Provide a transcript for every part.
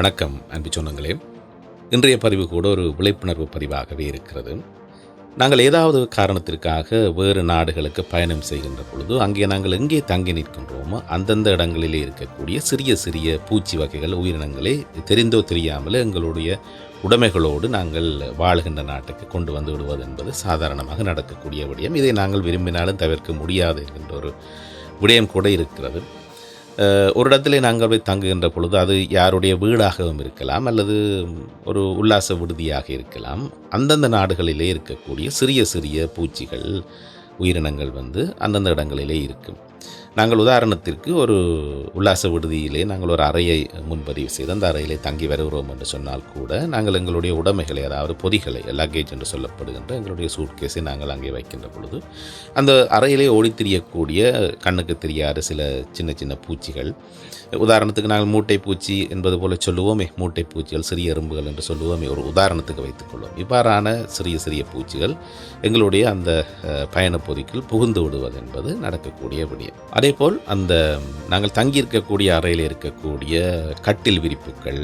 வணக்கம் அன்பு சொன்னங்களே இன்றைய பதிவு கூட ஒரு விழிப்புணர்வு பதிவாகவே இருக்கிறது. நாங்கள் ஏதாவது காரணத்திற்காக வேறு நாடுகளுக்கு பயணம் செய்கின்ற பொழுது அங்கே நாங்கள் எங்கே தங்கி நிற்கின்றோமோ அந்தந்த இடங்களிலே இருக்கக்கூடிய சிறிய சிறிய பூச்சி வகைகள் உயிரினங்களை தெரிந்தோ தெரியாமல் எங்களுடைய உடைமைகளோடு நாங்கள் வாழ்கின்ற நாட்டுக்கு கொண்டு வந்து விடுவது என்பது சாதாரணமாக நடக்கக்கூடிய விடயம். இதை நாங்கள் விரும்பினாலும் தவிர்க்க முடியாது என்கின்ற ஒரு விடயம் கூட இருக்கிறது. ஒரு இடத்துல நாங்கள் போய் தங்குகின்ற பொழுது அது யாருடைய வீடாகவும் இருக்கலாம் அல்லது ஒரு உல்லாச விடுதியாக இருக்கலாம். அந்தந்த நாடுகளிலே இருக்கக்கூடிய சிறிய சிறிய பூச்சிகள் உயிரினங்கள் வந்து அந்தந்த இடங்களிலே இருக்கும். நாங்கள் உதாரணத்திற்கு ஒரு உல்லாச விடுதியிலே நாங்கள் ஒரு அறையை முன்பதிவு செய்து அந்த அறையிலே தங்கி வருகிறோம் என்று சொன்னால் கூட நாங்கள் எங்களுடைய உடைமைகளை அதாவது பொதிகளை லக்கேஜ் என்று சொல்லப்படுகின்ற எங்களுடைய சூட்கேஸை நாங்கள் அங்கே வைக்கின்ற பொழுது அந்த அறையிலே ஓடித்திரியக்கூடிய கண்ணுக்கு தெரியாத சில சின்ன சின்ன பூச்சிகள் உதாரணத்துக்கு நாங்கள் மூட்டை பூச்சி என்பது போல சொல்லுவோமே மூட்டை பூச்சிகள் சிறிய எறும்புகள் என்று சொல்லுவோமே ஒரு உதாரணத்துக்கு வைத்துக்கொள்வோம் இவ்வாறான சிறிய சிறிய பூச்சிகள் எங்களுடைய அந்த பயணப் பொதிக்குள் புகுந்து விடுவது என்பது நடக்கக்கூடிய விடயம். அதேபோல் அந்த நாங்கள் தங்கியிருக்கக்கூடிய அறையில் இருக்கக்கூடிய கட்டில் விரிப்புகள்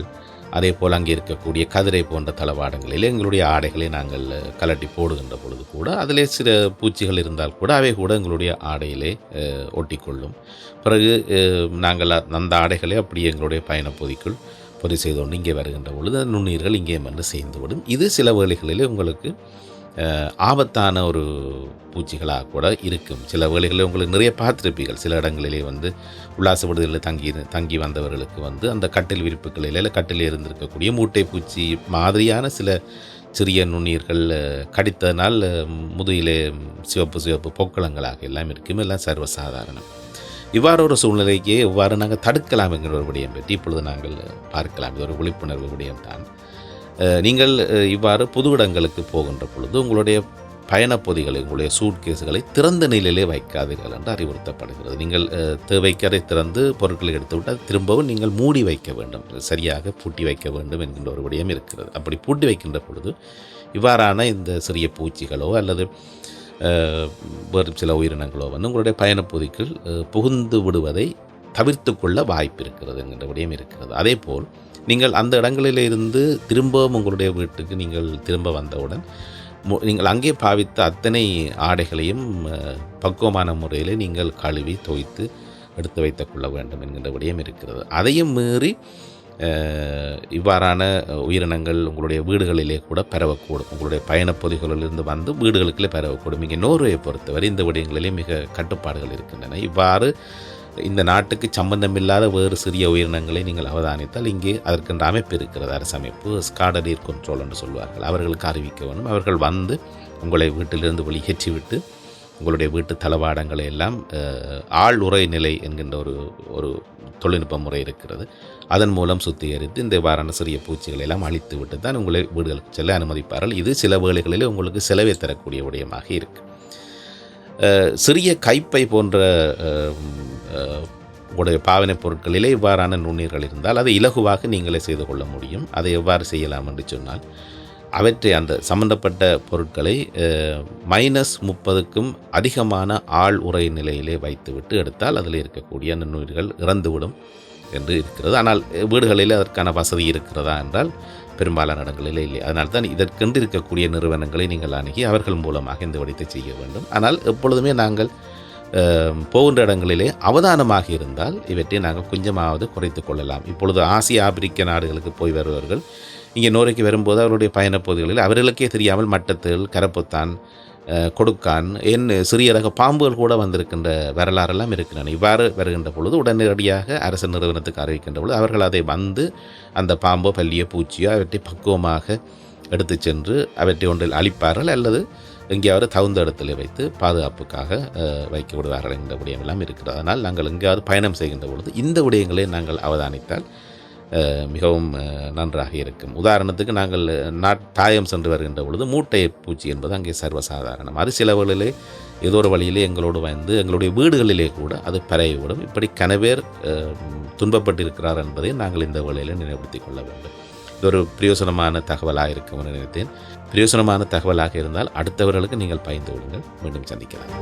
அதே போல் அங்கே இருக்கக்கூடிய கதிரை போன்ற தளவாடங்களில் எங்களுடைய ஆடைகளை நாங்கள் கலட்டி போடுகின்ற பொழுது கூட அதிலே சில பூச்சிகள் இருந்தால் கூட அவை கூட எங்களுடைய ஆடையிலே ஒட்டிக்கொள்ளும். பிறகு நாங்கள் அந்த ஆடைகளை அப்படியே எங்களுடைய பயணப்பகுதிக்குள் பொறி செய்து கொண்டு இங்கே வருகின்ற பொழுது நுண்ணுயிர்கள் இங்கே வந்து சேர்ந்துவிடும். இது சில வேலைகளிலே உங்களுக்கு ஆபத்தான ஒரு பூச்சிகளாக கூட இருக்கும். சில வேலைகளில் உங்களுக்கு நிறைய பார்த்துருப்பீர்கள். சில இடங்களிலே வந்து உல்லாச விடுதலில் தங்கி தங்கி வந்தவர்களுக்கு வந்து அந்த கட்டில் விரிப்புகளில் இல்லை கட்டில் இருந்திருக்கக்கூடிய மூட்டை பூச்சி மாதிரியான சில சிறிய நுண்ணீர்கள் கடித்ததனால் முதுகிலே சிவப்பு சிவப்பு பொக்களங்களாக எல்லாம் இருக்கும். எல்லாம் சர்வசாதாரணம். இவ்வாறு ஒரு சூழ்நிலைக்கு எவ்வாறு நாங்கள் தடுக்கலாம் என்கிற ஒரு விடயம் பற்றி இப்பொழுது நாங்கள் பார்க்கலாம். இது ஒரு விழிப்புணர்வு விடயம் தான் நீங்கள் இவ்வாறு புது இடங்களுக்கு போகின்ற பொழுது உங்களுடைய பயணப்பொதிகளை உங்களுடைய சூட்கேஸுகளை திறந்த நிலையிலே வைக்காதீர்கள் என்று அறிவுறுத்தப்படுகிறது. நீங்கள் தேவைக்கரை திறந்து பொருட்களை எடுத்துவிட்டால் திரும்பவும் நீங்கள் மூடி வைக்க வேண்டும். சரியாக பூட்டி வைக்க வேண்டும் என்கின்ற ஒரு விடயம் இருக்கிறது. அப்படி பூட்டி வைக்கின்ற பொழுது இவ்வாறான இந்த சிறிய பூச்சிகளோ அல்லது வேறு சில உயிரினங்களோ வந்து உங்களுடைய பயணப்பொதிக்குள் புகுந்து விடுவதை தவிர்த்து கொள்ள வாய்ப்பு இருக்கிறது என்கின்ற விடயம் இருக்கிறது. அதே போல் நீங்கள் அந்த இடங்களிலிருந்து திரும்பவும் உங்களுடைய வீட்டுக்கு நீங்கள் திரும்ப வந்தவுடன் மு- நீங்கள் அங்கே பாவித்த அத்தனை ஆடைகளையும் பக்குவமான முறையில் நீங்கள் கழுவி துவைத்து எடுத்து வைத்துக் கொள்ள வேண்டும் என்கின்ற விடயம் இருக்கிறது. அதையும் மீறி இவ்வாறான உயிரினங்கள் உங்களுடைய வீடுகளிலே கூட பரவக்கூடும். உங்களுடைய பயணப்பகுதிகளிலிருந்து வந்து வீடுகளுக்குள்ளே பரவக்கூடும். இங்கே நோர்வையை பொறுத்தவரை இந்த விடயங்களிலே மிக கட்டுப்பாடுகள் இருக்கின்றன. இவ்வாறு இந்த நாட்டுக்கு சம்பந்தமில்லாத வேறு சிறிய உயிரினங்களை நீங்கள் அவதானித்தால் இங்கே அதற்கென்ற அமைப்பு இருக்கிறது. அரசமைப்பு ஸ்காடரீர் கண்ட்ரோல் என்று சொல்வார்கள். அவர்களுக்கு அறிவிக்க வேண்டும். அவர்கள் வந்து உங்களை வீட்டிலிருந்து வெளியேற்றி விட்டு உங்களுடைய வீட்டு தளவாடங்களை எல்லாம் ஆள் உரை நிலை என்கின்ற ஒரு ஒரு தொழில்நுட்ப முறை இருக்கிறது. அதன் மூலம் சுத்திகரித்து இந்த வாரான சிறிய பூச்சிகளை எல்லாம் அழித்து விட்டு தான் உங்களை வீடுகளுக்கு செல்ல அனுமதிப்பார்கள். இது சில வேளைகளில் உங்களுக்கு செலவை தரக்கூடிய விடயமாக இருக்குது சிறிய கைப்பை போன்ற உடைய பாவனைப் பொருட்களிலே இவ்வாறான நுண்ணீர்கள் இருந்தால் அதை இலகுவாக நீங்களே செய்து கொள்ள முடியும். அதை எவ்வாறு செய்யலாம் என்று சொன்னால் அவற்றை அந்த சம்பந்தப்பட்ட பொருட்களை மைனஸ் முப்பதுக்கும் அதிகமான ஆள் உரை நிலையிலே வைத்துவிட்டு எடுத்தால் அதில் இருக்கக்கூடிய அந்த நுண்ணுயிர்கள் இறந்துவிடும் என்று இருக்கிறது. ஆனால் வீடுகளில் அதற்கான வசதி இருக்கிறதா என்றால் பெரும்பாலான இடங்களிலே இல்லை. அதனால் தான் இதற்கென்று இருக்கக்கூடிய நிறுவனங்களை நீங்கள் அணுகி அவர்கள் மூலமாக இந்த வடித்தை செய்ய வேண்டும். ஆனால் எப்பொழுதுமே நாங்கள் போகின்ற இடங்களிலே அவதானமாக இருந்தால் இவற்றை நாங்கள் கொஞ்சமாவது குறைத்து கொள்ளலாம். இப்பொழுது ஆசிய ஆப்பிரிக்க நாடுகளுக்கு போய் வருபவர்கள் இங்கே நோரைக்கு வரும்போது அவருடைய பயணப்பகுதிகளில் அவர்களுக்கே தெரியாமல் மட்டத்தில் கரப்புத்தான் கொடுக்கான் என் சிறிய ரக பாம்புகள் கூட வந்திருக்கின்ற வரலாறெல்லாம் இருக்கின்றன. இவ்வாறு வருகின்ற பொழுது உடனடியாக அரசு நிறுவனத்துக்கு அறிவிக்கின்ற பொழுது அவர்கள் அதை வந்து அந்த பாம்போ பல்லியோ பூச்சியோ அவற்றை பக்குவமாக எடுத்து சென்று அவற்றை ஒன்றில் அழிப்பார்கள் அல்லது எங்கேயாவது தகுந்த இடத்துல வைத்து பாதுகாப்புக்காக வைக்க விடுவார்கள் என்ற விடயமெல்லாம் இருக்கிறது. அதனால் நாங்கள் எங்கேயாவது பயணம் செய்கின்ற பொழுது இந்த விடயங்களை நாங்கள் அவதானித்தால் மிகவும் நன்றாக இருக்கும். உதாரணத்துக்கு நாங்கள் நாட் தாயம் சென்று வருகின்ற பொழுது மூட்டை பூச்சி என்பது அங்கே சர்வசாதாரணம். அது சில ஏதோ ஒரு வழியிலே எங்களோடு வந்து எங்களுடைய வீடுகளிலே கூட அது பரவிவிடும். இப்படி கனவேர் துன்பப்பட்டிருக்கிறார் என்பதை நாங்கள் இந்த வேளையில் நினைவுபடுத்திக் கொள்ள வேண்டும். இது ஒரு பிரயோசனமான தகவலாக இருக்கும் நினைத்தேன். பிரயோசனமான தகவலாக இருந்தால் அடுத்தவர்களுக்கு நீங்கள் பயந்து விடுங்கள் மீண்டும் சந்திக்கலாம்.